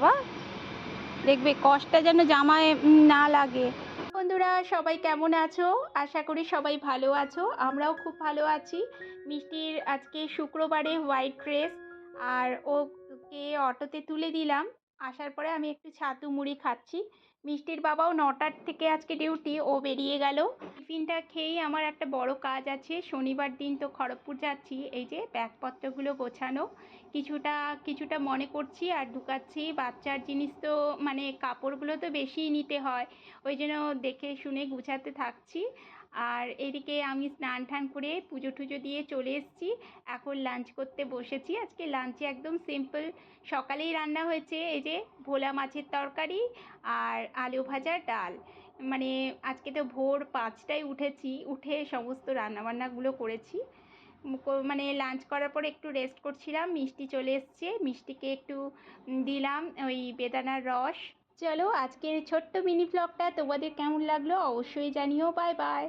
বাবা দেখবে কষ্টটা যেন জামায় না লাগে। বন্ধুরা, সবাই কেমন আছো? আশা করি সবাই ভালো আছো। আমরাও খুব ভালো আছি। মিষ্টির আজকে শুক্রবারে হোয়াইট ড্রেস আর ওকে অটোতে তুলে দিলাম। আসার পরে আমি একটু ছাতু মুড়ি খাচ্ছি। মিষ্টির বাবাও নটার থেকে আজকে ডিউটি, ও বেরিয়ে গেল। টিফিনটা খেয়েই আমার একটা বড় কাজ আছে। শনিবার দিন তো খড়গপুর যাচ্ছি। এই যে ব্যাগপত্রগুলো গোছানো, কিছুটা কিছুটা মনে করছি আর ঢুকাচ্ছি। বাচ্চার জিনিস তো মানে কাপড়গুলো তো বেশিই নিতে হয়। ওই জন্য দেখে শুনে গুছাতে থাকছি। আর এদিকে আমি স্নান টান করে পুজো টুজো দিয়ে চলে এসেছি। এখন লাঞ্চ করতে বসেছি। আজকে লাঞ্চে একদম সিম্পল সকালেই রান্না হয়েছে। এই যে ভোলা মাছের তরকারি আর আলু ভাজা ডাল। মানে আজকে তো ভোর পাঁচটায় উঠেছি, উঠে সমস্ত রান্নাবান্নাগুলো করেছি। মানে লাঞ্চ করার পরে একটু রেস্ট করছিলাম, মিষ্টি চলে এসছে, মিষ্টিকে একটু দিলাম ওই বেদানার রস। চলো আজকের ছোট্ট মিনি ব্লগটা তোমাদের কেমন লাগল অবশ্যই জানিও বাই বাই